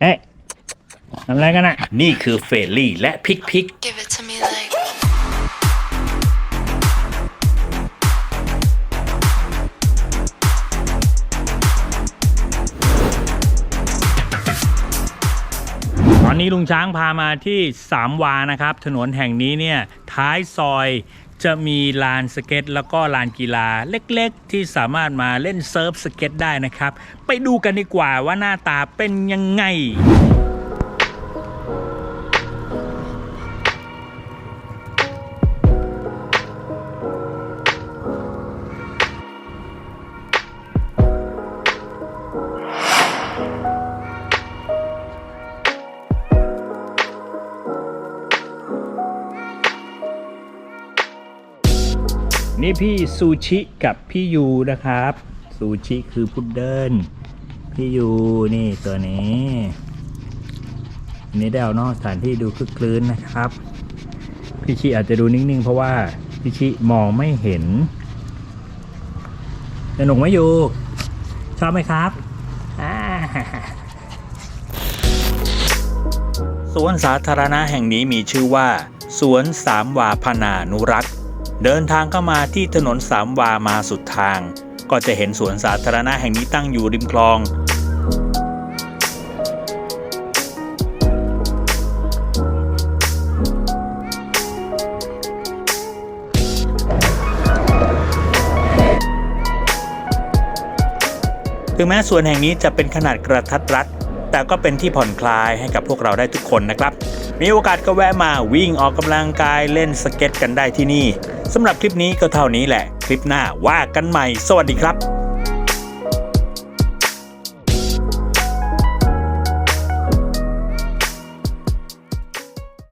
เอ๊ะทำอะไรกันอะนี่คือเฟรลี่และพิกพิก Give it ตอนนี้ลุงช้างพามาที่สามวานะครับ ถนนแห่งนี้เนี่ยท้ายซอยจะมีลานสเก็ต แล้วก็ลานกีฬาเล็กๆ ที่สามารถมาเล่นเซิร์ฟสเก็ตได้นะครับ ไปดูกันดีกว่าว่าหน้าตาเป็นยังไง นี่พี่ซูชิกับพี่ยูนะครับซูชิคือพุดเดิ้ลพี่ยูนี่ตัวนี้นนี้ได้เอานอกสถานที่ดูคึกคลื้นนะครับ พี่ชิอาจจะดูนิ่งๆ เพราะว่าพี่ชิมองไม่เห็นสนุกไหมยูชอบไหมครับสวนสาธารณะแห่งนี้มีชื่อว่า สวนสามวาพนานุรักษ์ เดินทางเข้ามาที่ถนนสามวามาสุดทาง ก็จะเห็นสวนสาธารณะแห่งนี้ตั้งอยู่ริมคลอง ถึงแม้สวนแห่งนี้จะเป็นขนาดกระทัดรัด แต่ก็เป็นที่ผ่อนคลายให้กับพวกเราได้ทุกคนนะครับ มีโอกาสก็แวะมาวิ่งออกกำลังกายเล่นสเก็ตกันได้ที่นี่สำหรับคลิปนี้ก็เท่านี้แหละ คลิปหน้าว่ากันใหม่ สวัสดีครับ